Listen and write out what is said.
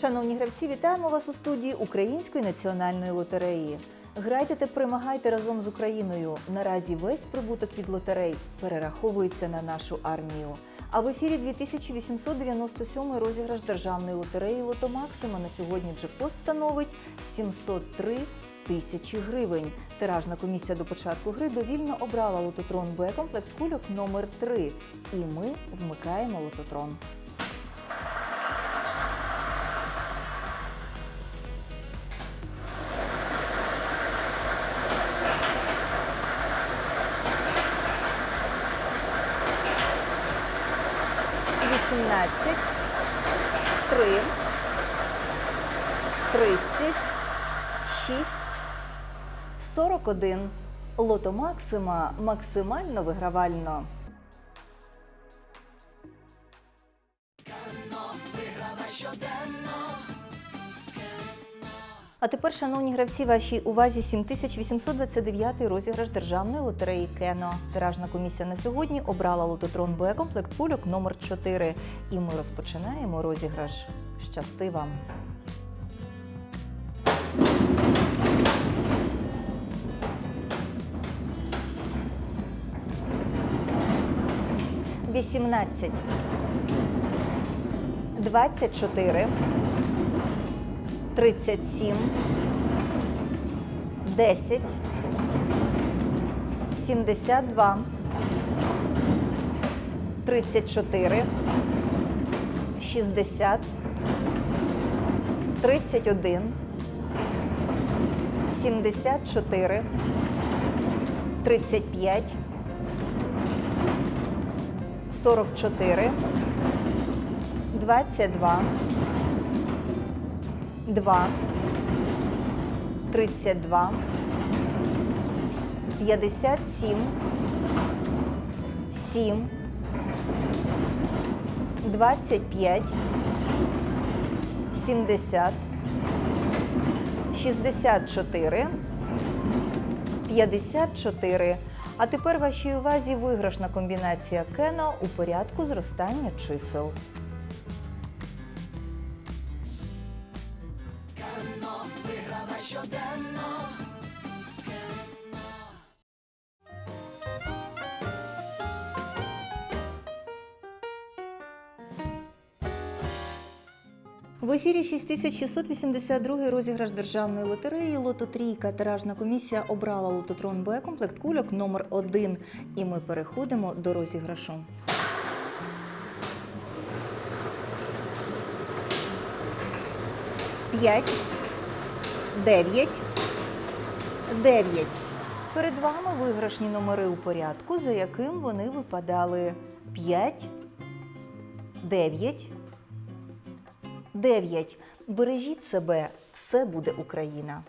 Шановні гравці, вітаємо вас у студії Української національної лотереї. Грайте та перемагайте разом з Україною. Наразі весь прибуток від лотерей перераховується на нашу армію. А в ефірі 2897 розіграш державної лотереї Лото Максима на сьогодні джекпот становить 703 тисячі гривень. Тиражна комісія до початку гри довільно обрала лототрон Б комплект кульок номер 3 І ми вмикаємо лототрон. Вісімнадцять, три, тридцять, шість, сорок один. Лото Максима максимально вигравально. А тепер, шановні гравці, вашій увазі 7829 розіграш державної лотереї Кено. Тиражна комісія на сьогодні обрала лототрон Б комплект кульок номер 4 І ми розпочинаємо розіграш. Щасти вам! Вісімнадцять, двадцять чотири, тридцять сім, десять, сімдесят два, тридцять чотири, шістдесят, тридцять один, сімдесят чотири, тридцять п'ять. 44, 22, 2, 32, 57, 7, 25, 70, 64, 54. А тепер вашій увазі виграшна комбінація Кено у порядку зростання чисел. В ефірі 6682 розіграш державної лотереї Лото Трійка. Тиражна комісія обрала лототрон Б комплект кульок номер 1 І ми переходимо до розіграшу. П'ять, дев'ять, дев'ять. Перед вами виграшні номери у порядку, за яким вони випадали 5, 9, 9. Бережіть себе, все буде Україна.